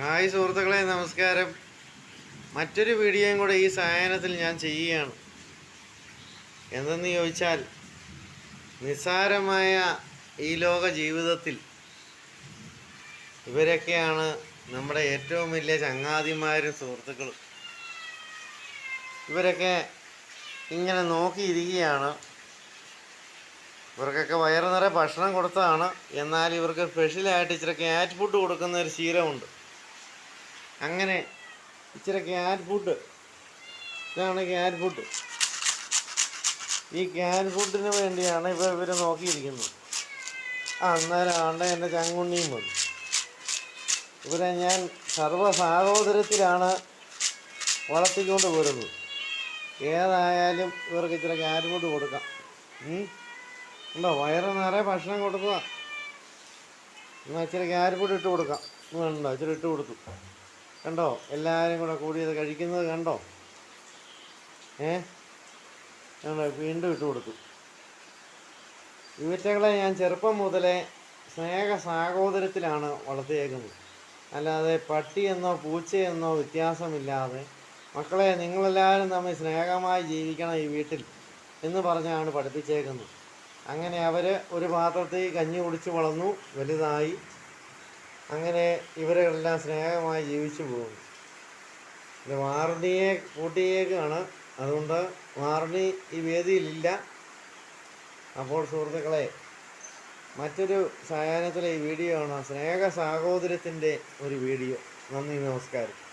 Hi സുഹൃത്തുക്കളെ നമസ്കാരം. മറ്റൊരു വീഡിയോയും കൂടെ ഈ സായനത്തിൽ ഞാൻ ചെയ്യുകയാണ്. എന്തെന്ന് ചോദിച്ചാൽ നിസ്സാരമായ ഈ ലോക ജീവിതത്തിൽ ഇവരൊക്കെയാണ് നമ്മുടെ ഏറ്റവും വലിയ ചങ്ങാതിമാരും സുഹൃത്തുക്കളും. ഇവരൊക്കെ ഇങ്ങനെ നോക്കിയിരിക്കുകയാണ്. ഇവർക്കൊക്കെ വയറു നിറയെ ഭക്ഷണം കൊടുത്തതാണ് എന്നാൽ ഇവർക്ക് സ്പെഷ്യലായിട്ട് ഇച്ചിരി ക്യാറ്റ് ഫുഡ് കൊടുക്കുന്ന ഒരു ശീലമുണ്ട്. അങ്ങനെ ഇച്ചിരി ക്യാറ്റ് ഫുഡ് ഇതാണ് ക്യാറ്റ് ഫുഡ് ഈ ക്യാറ്റ് ഫുഡിന് വേണ്ടിയാണ് ഇവ ഇവർ നോക്കിയിരിക്കുന്നത്. ആ അന്നേരം ആണ്ട എന്റെ ചങ്കുണ്ണിയും വന്നു ഇവരെ ഞാൻ സർവ സാഹോദര്യത്തിലാണ് വളർത്തിക്കൊണ്ട് പോരുന്നത്. ഏതായാലും ഇവർക്ക് ഇച്ചിരി ക്യാറ്റ് ഫുഡ് കൊടുക്കാം. ഉണ്ടോ? വയറ് നിറയെ ഭക്ഷണം കൊടുക്കുക എന്നാൽ ഇച്ചിരി ഫുഡ് ഇട്ട് കൊടുക്കാം. വേണ്ട ഇച്ചിരി ഇട്ട് കൊടുത്തു. കണ്ടോ? എല്ലാവരും കൂടെ കൂടി അത് കഴിക്കുന്നത് കണ്ടോ? ഏ? കണ്ടോ? വീണ്ടും ഇട്ട് കൊടുത്തു ഇവറ്റകളെ ഞാൻ ചെറുപ്പം മുതലേ സ്നേഹ സാഹോദര്യത്തിലാണ് വളർത്തിയേക്കുന്നത്. അല്ലാതെ പട്ടിയെന്നോ പൂച്ചയെന്നോ വ്യത്യാസമില്ലാതെ മക്കളെ നിങ്ങളെല്ലാവരും തമ്മിൽ സ്നേഹമായി ജീവിക്കണം ഈ വീട്ടിൽ എന്ന് പറഞ്ഞാണ് പഠിപ്പിച്ചേക്കുന്നത്. അങ്ങനെ അവർ ഒരു പാത്രത്തിൽ കഞ്ഞി കുടിച്ച് വളർന്നു വലുതായി. അങ്ങനെ ഇവരെല്ലാം സ്നേഹമായി ജീവിച്ചു പോകും ഇത് വാർണിയെ കൂട്ടിയേക്കാണ്. അതുകൊണ്ട് വാർണി ഈ വേദിയിലില്ല. അപ്പോൾ സുഹൃത്തുക്കളെ മറ്റൊരു സായാഹ്നത്തിലെ ഈ വീഡിയോ ആണ് സ്നേഹ സാഹോദര്യത്തിന്റെ ഒരു വീഡിയോ. നന്ദി നമസ്കാരം.